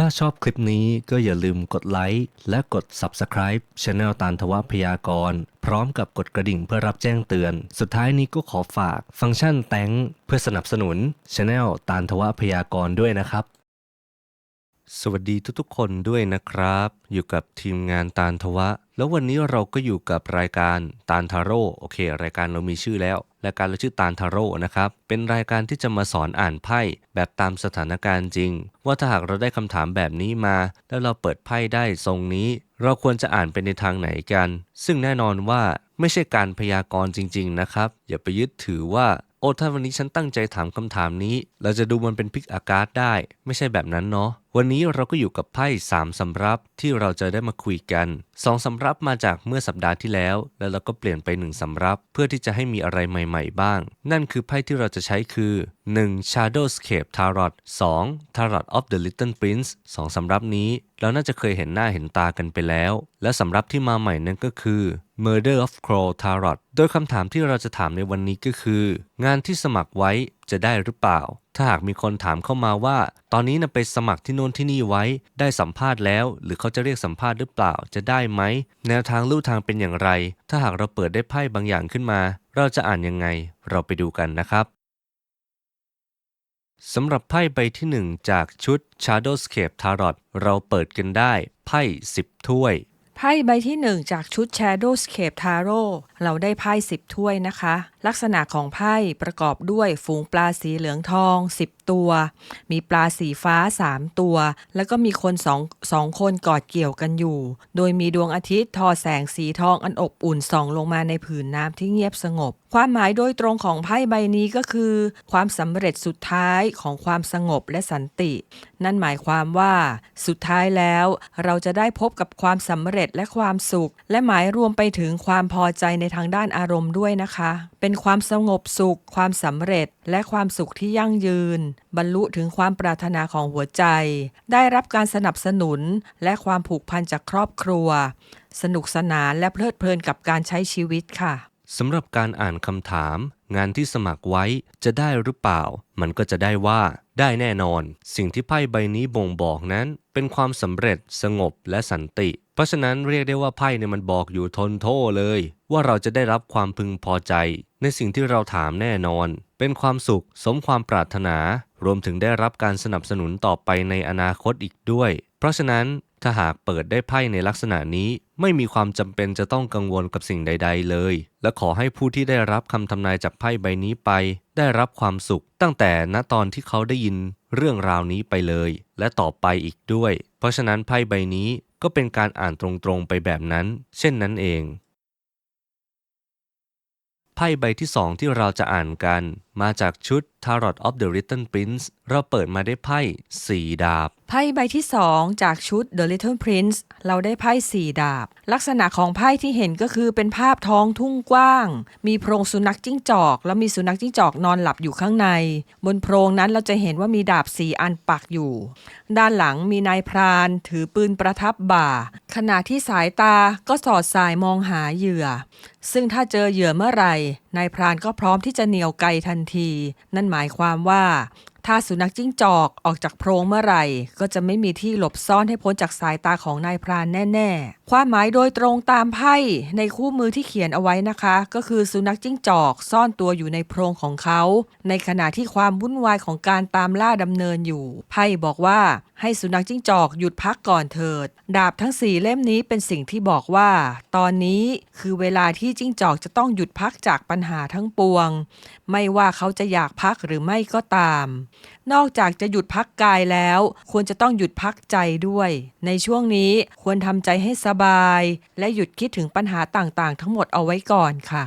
ถ้าชอบคลิปนี้ก็อย่าลืมกดไลค์และกด Subscribe Channel ตานทวพยากร พร้อมกับกดกระดิ่งเพื่อรับแจ้งเตือน สุดท้ายนี้ก็ขอฝากฟังก์ชันแตงเพื่อสนับสนุน Channel ตานทวพยากรด้วยนะครับ สวัสดีทุกๆคนด้วยนะครับ อยู่กับทีมงานตาลทวะ แล้ววันนี้เราก็อยู่กับรายการตาลทาโร่โอเค รายการเรามีชื่อแล้วรายการเราชื่อตาลทาโร่นะครับ เป็นรายการที่จะมาสอนอ่านไพ่แบบตามสถานการณ์จริง ว่าถ้าหากเราได้คำถามแบบนี้มา แล้วเราเปิดไพ่ได้ทรงนี้ เราควรจะอ่านไปในทางไหนกัน ซึ่งแน่นอนว่าไม่ใช่การพยากรณ์จริง ๆ นะครับ อย่าไปยึดถือว่าโอ้ถ้าวันนี้ฉันตั้งใจถามคำถามนี้ เราจะดูมันเป็นพิกอากาศได้ ไม่ใช่แบบนั้นเนาะ วันนี้เราก็อยู่กับไพ่สามสำรับที่เราจะได้มาคุยกันสองสำรับมาจากเมื่อสัปดาห์ที่แล้ว แล้วเราก็เปลี่ยนไปหนึ่งสำรับ เพื่อที่จะให้มีอะไรใหม่ ๆ บ้าง นั่นคือไพ่ที่เราจะใช้คือ 1. Shadowscape Tarot 2. Tarot of the Little Prince สองสำรับนี้ เราน่าจะเคยเห็นหน้าเห็นตากันไปแล้ว และสำรับที่มาใหม่นั่นก็คือ Murder of Crow Tarot โดยคำถามที่เราจะถามในวันนี้ก็คือ งานที่สมัครไว้ จะได้หรือเปล่า ถ้าหากมีคนถามเข้ามาว่า ตอนนี้นะไปสมัครที่โน่นที่นี่ไว้ ได้สัมภาษณ์แล้ว หรือเขาจะเรียกสัมภาษณ์หรือเปล่า จะได้ไหม แนวทางลู่ทางเป็นอย่างไร ถ้าหากเราเปิดได้ไพ่บางอย่างขึ้นมา เราจะอ่านยังไง เราไปดูกันนะครับสำหรับไพ่ใบที่ 1 จากชุด Shadowscape Tarot เราเปิดกันได้ไพ่ 10 ถ้วย ไพ่ใบที่ 1 จากชุด Shadowscape Tarot เราได้ไพ่10 ถ้วยนะคะ ลักษณะของไพ่ประกอบด้วยฝูงปลาสีเหลืองทอง 10 ตัว มีปลาสีฟ้า 3 ตัว แล้วก็มีคนสองสองคนกอดเกี่ยวกันอยู่ โดยมีดวงอาทิตย์ทอแสงสีทองอันอบอุ่นส่องลงมาในผืนน้ำที่เงียบสงบ ความหมายโดยตรงของไพ่ใบนี้ก็คือ ความสำเร็จสุดท้ายของความสงบและสันติ นั่นหมายความว่า สุดท้ายแล้ว เราจะได้พบกับความสำเร็จและความสุข และหมายรวมไปถึงความพอใจในทางด้านอารมณ์ด้วยนะคะ เป็นความสงบสุข ความสำเร็จ และความสุขที่ยั่งยืน บรรลุถึงความปรารถนาของหัวใจ ได้รับการสนับสนุน และความผูกพันจากครอบครัว สนุกสนานและเพลิดเพลินกับการใช้ชีวิตค่ะสำหรับการอ่านคำถาม งานที่สมัครไว้จะได้หรือเปล่า มันก็จะได้ว่าได้แน่นอน สิ่งที่ไพ่ใบนี้บ่งบอกนั้น เป็นความสำเร็จสงบและสันติ เพราะฉะนั้นเรียกได้ว่าไพ่เนี่ยมันบอกอยู่ทนโทเลย ว่าเราจะได้รับความพึงพอใจ ในสิ่งที่เราถามแน่นอน เป็นความสุขสมความปรารถนา รวมถึงได้รับการสนับสนุนต่อไปในอนาคตอีกด้วย เพราะฉะนั้นถ้าหากเปิดได้ไพ่ในลักษณะนี้ ไม่มีความจำเป็นจะต้องกังวลกับสิ่งใด ๆ เลย และขอให้ผู้ที่ได้รับคำทำนายจากไพ่ใบนี้ไป ได้รับความสุข ตั้งแต่ณตอนที่เขาได้ยินเรื่องราวนี้ไปเลย และต่อไปอีกด้วย เพราะฉะนั้นไพ่ใบนี้ ก็เป็นการอ่านตรงๆไปแบบนั้น เช่นนั้นเอง ไพ่ใบที่สองที่เราจะอ่านกัน มาจากชุด Tarot of the Little Prince เราเปิดมาได้ไพ่สี่ดาบ ไพ่ใบที่ 2 จากชุด The Little Prince เราได้ไพ่สี่ดาบ ลักษณะของไพ่ที่เห็นก็คือเป็นภาพท้องทุ่งกว้าง มีโพรงสุนัขจิ้งจอก แล้วมีสุนัขจิ้งจอกนอนหลับอยู่ข้างใน บนโพรงนั้นเราจะเห็นว่ามีดาบสีอันปักอยู่ ด้านหลังมีนายพรานถือปืนประทับบ่า ขณะที่สายตาก็สอดสายมองหาเหยื่อ ซึ่งถ้าเจอเหยื่อเมื่อไหร่นายพรานก็พร้อมที่จะเหนี่ยวไกทันที นั่นหมายความว่า ถ้าสุนัขจิ้งจอกออกจากโพรงเมื่อไหร่ ก็จะไม่มีที่หลบซ่อนให้พ้นจากสายตาของนายพรานแน่ๆ ความหมายโดยตรงตามไพ่ในคู่มือที่เขียนเอาไว้นะคะ ก็คือสุนัขจิ้งจอกซ่อนตัวอยู่ในโพรงของเขา ในขณะที่ความวุ่นวายของการตามล่าดำเนินอยู่ ไพ่บอกว่าให้สุนัขจิ้งจอกหยุดพักก่อนเถิด ดาบทั้งสี่เล่มนี้เป็นสิ่งที่บอกว่า ตอนนี้คือเวลาที่จิ้งจอกจะต้องหยุดพักจากปัญหาทั้งปวง ไม่ว่าเขาจะอยากพักหรือไม่ก็ตามนอกจากจะหยุดพักกายแล้ว ควรจะต้องหยุดพักใจด้วย ในช่วงนี้ควรทำใจให้สบาย และหยุดคิดถึงปัญหาต่างๆ ทั้งหมดเอาไว้ก่อนค่ะ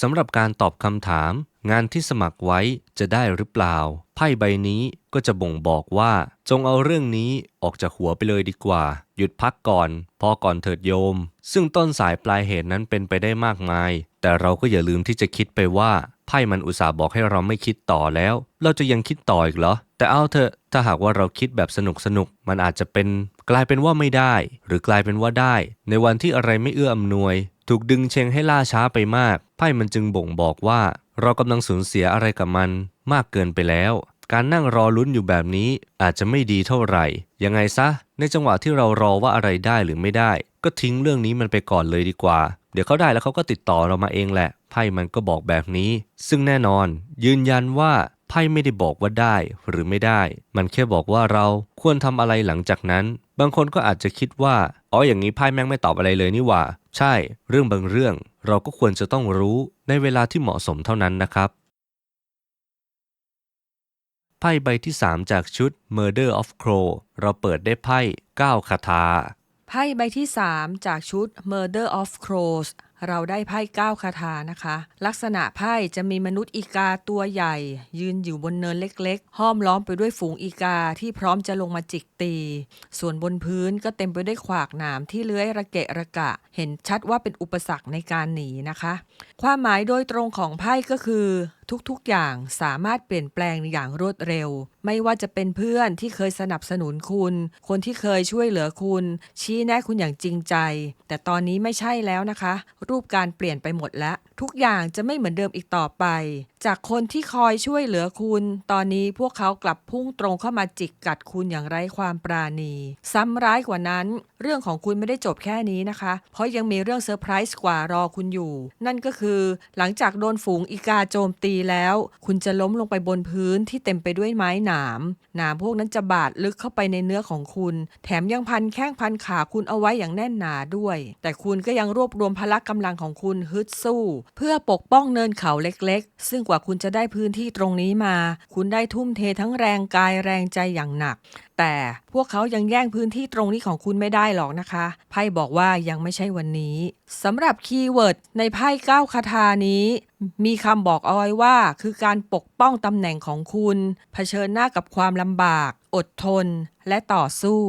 สำหรับการตอบคำถาม งานที่สมัครไว้จะได้หรือเปล่า ไพ่ใบนี้ก็จะบ่งบอกว่า จงเอาเรื่องนี้ออกจากหัวไปเลยดีกว่า หยุดพักก่อน พอก่อนเถิดโยม ซึ่งต้นสายปลายเหตุนั้นเป็นไปได้มากมาย แต่เราก็อย่าลืมที่จะคิดไปว่า ไพ่มันอุตส่าห์บอกให้เราไม่คิดต่อแล้ว เราจะยังคิดต่ออีกเหรอ แต่เอาเถอะถ้าหากว่าเราคิดแบบสนุกสนุกมันอาจจะเป็น กลายเป็นว่าไม่ได้ หรือกลายเป็นว่าได้ ในวันที่อะไรไม่เอื้ออำนวย ถูกดึงเชงให้ล่าช้าไปมาก ไพ่มันจึงบ่งบอกว่า เรากำลังสูญเสียอะไรกับมัน มากเกินไปแล้ว การนั่งรอลุ้นอยู่แบบนี้อาจจะไม่ดีเท่าไหร่ ยังไงซะ ในจังหวะที่เรารอว่าอะไรได้หรือไม่ได้ ก็ทิ้งเรื่องนี้มันไปก่อนเลยดีกว่า เดี๋ยวเขาได้แล้วเขาก็ติดต่อเรามาเองแหละ ไพ่มันก็บอกแบบนี้ ซึ่งแน่นอน ยืนยันว่าไพ่ไม่ได้บอกว่าได้หรือไม่ได้ มันแค่บอกว่าเราควรทำอะไรหลังจากนั้น บางคนก็อาจจะคิดว่า อ๋อ อย่างนี้ไพ่แม่งไม่ตอบอะไรเลยนี่หว่า ใช่ เรื่องบางเรื่อง เราก็ควรจะต้องรู้ในเวลาที่เหมาะสมเท่านั้นนะครับ ไพ่ใบที่ 3 จากชุด Murder of Crow เราเปิดได้ไพ่ 9 คาถา ไพ่ใบที่ 3 จากชุด Murder of Crows เราได้ไพ่9คาถานะคะ ลักษณะไพ่จะมีมนุษย์อีกาตัวใหญ่ ยืนอยู่บนเนินเล็กๆ ห้อมล้อมไปด้วยฝูงอีกาที่พร้อมจะลงมาจิกตี ส่วนบนพื้นก็เต็มไปด้วยขวากหนามที่เลื้อยระเกะระกะ เห็นชัดว่าเป็นอุปสรรคในการหนีนะคะ ความหมายโดยตรงของไพ่ก็คือทุกๆ อย่างสามารถเปลี่ยนแปลงอย่างรวดเร็ว ไม่ว่าจะเป็นเพื่อนที่เคยสนับสนุนคุณ คนที่เคยช่วยเหลือคุณ ชี้แนะคุณอย่างจริงใจ แต่ตอนนี้ไม่ใช่แล้วนะคะรูปการเปลี่ยนไปหมดแล้ว ทุกอย่างจะไม่เหมือนเดิมอีกต่อไป จากคนที่คอยช่วยเหลือคุณ ตอนนี้พวกเขากลับพุ่งตรงเข้ามาจิกกัดคุณอย่างไร้ความปราณี ซ้ำร้ายกว่านั้น เรื่องของคุณไม่ได้จบแค่นี้นะคะ เพราะยังมีเรื่องเซอร์ไพรส์กว่ารอคุณอยู่ นั่นก็คือหลังจากโดนฝูงอีกาโจมตีแล้ว คุณจะล้มลงไปบนพื้นที่เต็มไปด้วยไม้หนามหนามพวกนั้นจะบาดลึกเข้าไปในเนื้อของคุณ แถมยังพันแข้งพันขาคุณเอาไว้อย่างแน่นหนาด้วย แต่คุณก็ยังรวบรวมพละกำลังของคุณฮึดสู้เพื่อปกป้องเนินเขาเล็กๆ ซึ่งกว่าคุณจะได้พื้นที่ตรงนี้มา คุณได้ทุ่มเททั้งแรงกายแรงใจอย่างหนัก แต่พวกเขายังแย่งพื้นที่ตรงนี้ของคุณไม่ได้หรอกนะคะไพ่บอกว่ายังไม่ใช่วันนี้สำหรับคีย์เวิร์ดในไพ่เก้าคาถานี้ มีคำบอกเอาไว้ว่า คือการปกป้องตำแหน่งของคุณ เผชิญหน้ากับความลำบาก อดทน และต่อสู้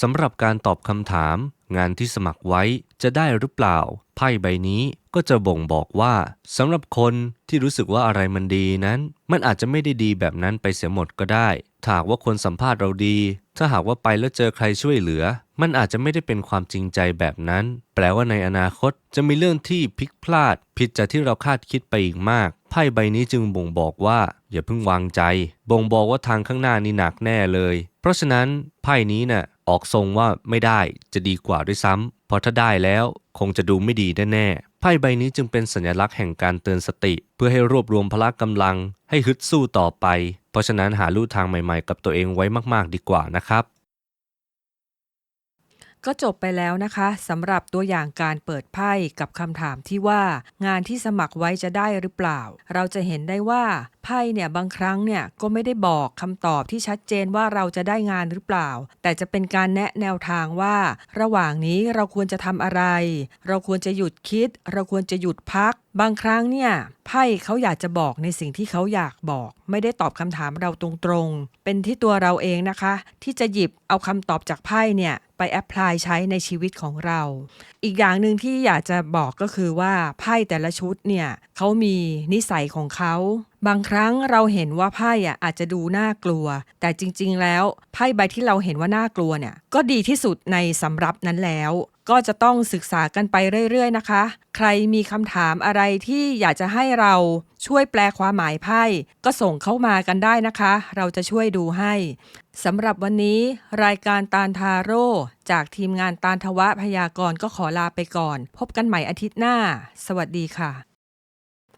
สำหรับการตอบคำถาม งานที่สมัครไว้จะได้หรือเปล่า ไพ่ใบนี้ก็จะบ่งบอกว่าสำหรับคนที่รู้สึกว่าอะไรมันดีนั้น มันอาจจะไม่ได้ดีแบบนั้นไปเสียหมดก็ได้ถ้าหากว่าคนสัมภาษณ์เราดี ถ้าหากว่าไปแล้วเจอใครช่วยเหลือ มันอาจจะไม่ได้เป็นความจริงใจแบบนั้น แปลว่าในอนาคตจะมีเรื่องที่พลิกพลาด ผิดจากที่เราคาดคิดไปอีกมาก ไพ่ใบนี้จึงบ่งบอกว่าอย่าเพิ่งวางใจ บ่งบอกว่าทางข้างหน้านี่หนักแน่เลย เพราะฉะนั้นไพ่นี้น่ะออกทรงว่าไม่ได้จะดีกว่าด้วยซ้ำเพราะถ้าได้แล้วคงจะดูไม่ดีแน่ๆไพ่ใบนี้จึงเป็นสัญลักษณ์แห่งการเตือนสติ เพื่อให้รวบรวมพละกำลังให้ฮึดสู้ต่อไป เพราะฉะนั้นหาลู่ทางใหม่ๆ กับตัวเองไว้มากๆดีกว่านะครับ ก็จบไปแล้วนะคะสำหรับตัวอย่างการเปิดไพ่กับคำถามที่ว่า งานที่สมัครไว้จะได้หรือเปล่า เราจะเห็นได้ว่า ไพ่เนี่ยบางครั้งเนี่ยก็ไม่ได้บอกคำตอบที่ชัดเจนว่าเราจะได้งานหรือเปล่า แต่จะเป็นการแนะแนวทางว่า ระหว่างนี้เราควรจะทำอะไร เราควรจะหยุดคิด เราควรจะหยุดพัก บางครั้งเนี่ยไพ่เขาอยากจะบอกในสิ่งที่เขาอยากบอก ไม่ได้ตอบคำถามเราตรงๆ เป็นที่ตัวเราเองนะคะ ที่จะหยิบเอาคำตอบจากไพ่เนี่ยไปแอพพลายใช้ในชีวิตของเรา อีกอย่างหนึ่งที่อยากจะบอกก็คือว่าไพ่แต่ละชุดเนี่ยเขามีนิสัยของเขาบางครั้งเราเห็นว่าไพ่อะอาจจะดูน่ากลัว แต่จริง ๆ แล้วไพ่ใบที่เราเห็นว่าน่ากลัวเนี่ย ก็ดีที่สุดในสำรับนั้นแล้ว ก็จะต้องศึกษากันไปเรื่อย ๆ นะคะ ใครมีคำถามอะไรที่อยากจะให้เราช่วยแปลความหมายไพ่ ก็ส่งเข้ามากันได้นะคะ เราจะช่วยดูให้สำหรับวันนี้ รายการตาลทาโร่จากทีมงานตาลทวะพยากรณ์ก็ขอลาไปก่อน พบกันใหม่อาทิตย์หน้า สวัสดีค่ะ